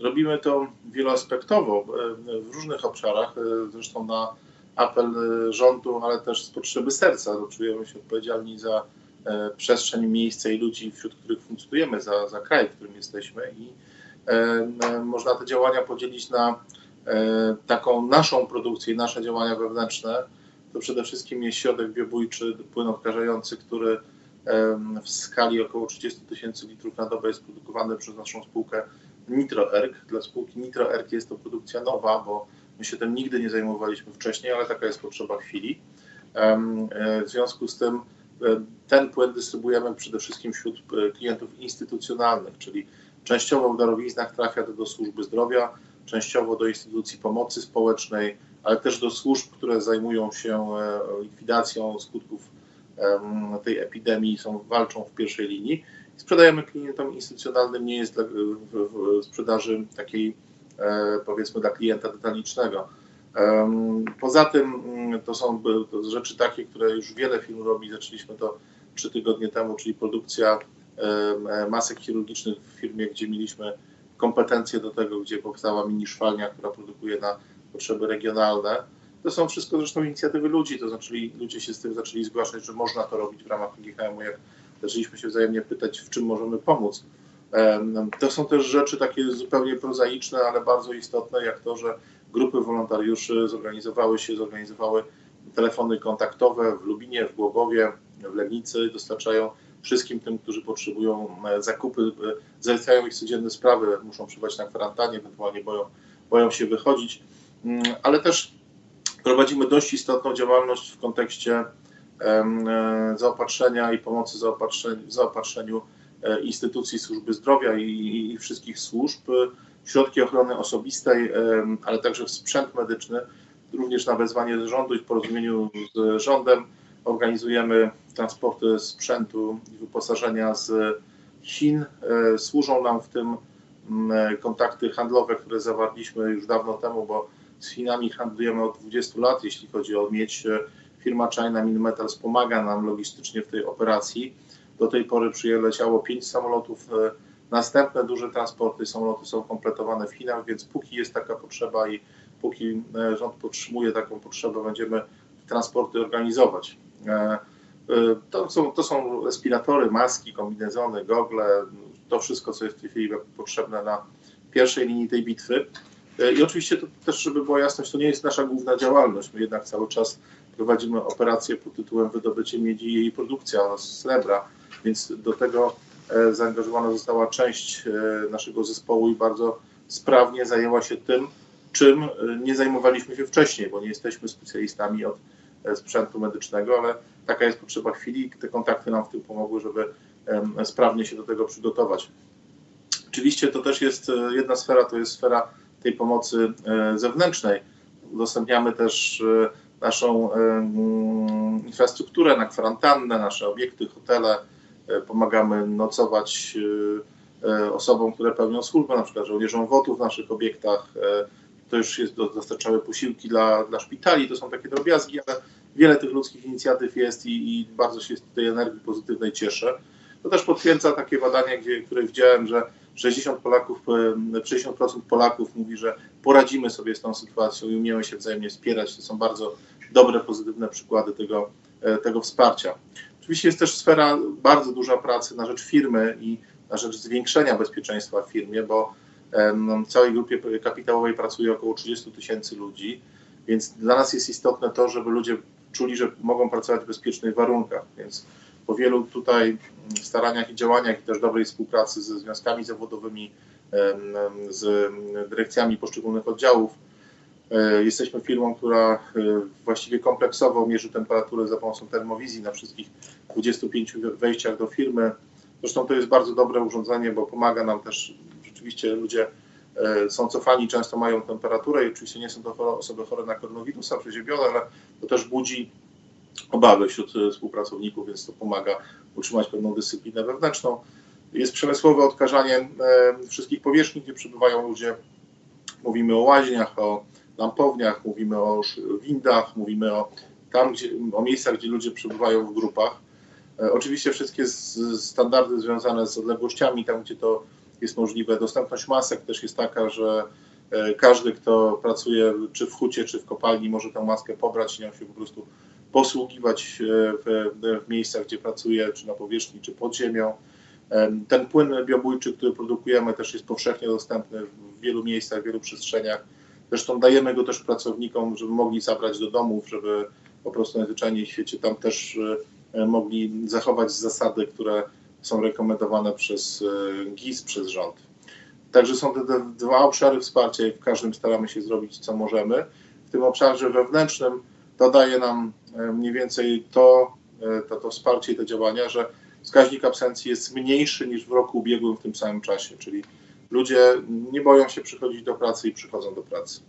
Robimy to wieloaspektowo e, w różnych obszarach, e, zresztą na apel e, rządu, ale też z potrzeby serca. Czujemy się odpowiedzialni za przestrzeń, miejsce i ludzi, wśród których funkcjonujemy, za, za kraj, w którym jesteśmy i można te działania podzielić na taką naszą produkcję, nasze działania wewnętrzne. To przede wszystkim jest środek biobójczy, płyn odkażający, który w skali około 30 tysięcy litrów na dobę jest produkowany przez naszą spółkę NitroErg. Dla spółki NitroErg jest to produkcja nowa, bo my się tym nigdy nie zajmowaliśmy wcześniej, ale taka jest potrzeba chwili. E, w związku z tym e, ten płyn dystrybuujemy przede wszystkim wśród e, klientów instytucjonalnych, czyli częściowo w darowiznach trafia to do służby zdrowia, częściowo do instytucji pomocy społecznej, ale też do służb, które zajmują się likwidacją skutków tej epidemii, są, walczą w pierwszej linii. Sprzedajemy klientom instytucjonalnym, nie jest dla, w, w sprzedaży takiej e, powiedzmy dla klienta detalicznego. Poza tym mm, to są rzeczy takie, które już wiele firm robi. Zaczęliśmy to trzy tygodnie temu, czyli produkcja masek chirurgicznych w firmie, gdzie mieliśmy kompetencje do tego, gdzie powstała mini szwalnia, która produkuje na potrzeby regionalne. To są wszystko zresztą inicjatywy ludzi, to znaczy ludzie się z tym zaczęli zgłaszać, że można to robić w ramach GKM-u, jak zaczęliśmy się wzajemnie pytać, w czym możemy pomóc. To są też rzeczy takie zupełnie prozaiczne, ale bardzo istotne, jak to, że grupy wolontariuszy zorganizowały się, zorganizowały telefony kontaktowe w Lubinie, w Głogowie, w Legnicy, dostarczają wszystkim tym, którzy potrzebują e, zakupy, e, załatwiają ich codzienne sprawy, muszą przebywać na kwarantannie, ewentualnie boją, boją się wychodzić, mm, ale też prowadzimy dość istotną działalność w kontekście zaopatrzenia i pomocy w zaopatrzeniu e, instytucji służby zdrowia i, i wszystkich służb, środki ochrony osobistej, ale także w sprzęt medyczny, również na wezwanie rządu i w porozumieniu z rządem organizujemy transporty sprzętu i wyposażenia z Chin. E, służą nam w tym kontakty handlowe, które zawarliśmy już dawno temu, bo z Chinami handlujemy od 20 lat, jeśli chodzi o mieć Firma China Minmetals pomaga nam logistycznie w tej operacji. Do tej pory przyleciało pięć samolotów. E, następne duże transporty, samoloty są kompletowane w Chinach, więc póki jest taka potrzeba i póki e, rząd podtrzymuje taką potrzebę, będziemy transporty organizować. E, to są, to są respiratory, maski, kombinezony, gogle, to wszystko, co jest w tej chwili potrzebne na pierwszej linii tej bitwy. I oczywiście to też, żeby była jasność, to nie jest nasza główna działalność. My jednak cały czas prowadzimy operację pod tytułem Wydobycie miedzi i jej produkcja srebra, więc do tego e, zaangażowana została część e, naszego zespołu i bardzo sprawnie zajęła się tym, czym e, nie zajmowaliśmy się wcześniej, bo nie jesteśmy specjalistami od sprzętu medycznego, ale taka jest potrzeba chwili i te kontakty nam w tym pomogły, żeby sprawnie się do tego przygotować. Oczywiście to też jest jedna sfera, to jest sfera tej pomocy zewnętrznej. Udostępniamy też naszą infrastrukturę na kwarantannę, nasze obiekty, hotele, e, pomagamy nocować e, e, osobom, które pełnią służbę, na przykład żołnierzom WOT-u w naszych obiektach. To już jest dostarczały posiłki dla, dla szpitali, to są takie drobiazgi, ale wiele tych ludzkich inicjatyw jest i, i bardzo się z tej energii pozytywnej cieszę. To też potwierdza takie badania, gdzie, które widziałem, że 60 Polaków, 60% Polaków mówi, że poradzimy sobie z tą sytuacją i umiemy się wzajemnie wspierać. To są bardzo dobre, pozytywne przykłady tego, e, tego wsparcia. Oczywiście jest też sfera bardzo duża pracy na rzecz firmy i na rzecz zwiększenia bezpieczeństwa w firmie, bo w całej grupie kapitałowej pracuje około 30 tysięcy ludzi, więc dla nas jest istotne to, żeby ludzie czuli, że mogą pracować w bezpiecznych warunkach. Więc po wielu tutaj staraniach i działaniach i też dobrej współpracy ze związkami zawodowymi, z dyrekcjami poszczególnych oddziałów, E, jesteśmy firmą, która e, właściwie kompleksowo mierzy temperaturę za pomocą termowizji na wszystkich 25 wejściach do firmy. Zresztą to jest bardzo dobre urządzenie, bo pomaga nam też, rzeczywiście ludzie e, są cofani, często mają temperaturę i oczywiście nie są to osoby chore na koronawirusa, przeziębione, ale to też budzi obawy wśród współpracowników, więc to pomaga utrzymać pewną dyscyplinę wewnętrzną. Jest przemysłowe odkażanie wszystkich powierzchni, gdzie przebywają ludzie. Mówimy o łaźniach, o lampowniach, mówimy o windach, mówimy o, tam, gdzie, o miejscach, gdzie ludzie przebywają w grupach. E, oczywiście wszystkie standardy związane z odległościami, tam gdzie to jest możliwe. Dostępność masek też jest taka, że e, każdy, kto pracuje czy w hucie, czy w kopalni, może tę maskę pobrać i nią się po prostu posługiwać w, w miejscach, gdzie pracuje, czy na powierzchni, czy pod ziemią. Em, Ten płyn biobójczy, który produkujemy, też jest powszechnie dostępny w wielu miejscach, w wielu przestrzeniach. Zresztą dajemy go też pracownikom, żeby mogli zabrać do domów, żeby po prostu najzwyczajniej w świecie tam też e, mogli zachować zasady, które są rekomendowane przez e, GIS, przez rząd. Także są te, te dwa obszary wsparcia i w każdym staramy się zrobić co możemy. W tym obszarze wewnętrznym to daje nam e, mniej więcej to, e, to, to wsparcie i te działania, że wskaźnik absencji jest mniejszy niż w roku ubiegłym w tym samym czasie, czyli ludzie nie boją się przychodzić do pracy i przychodzą do pracy.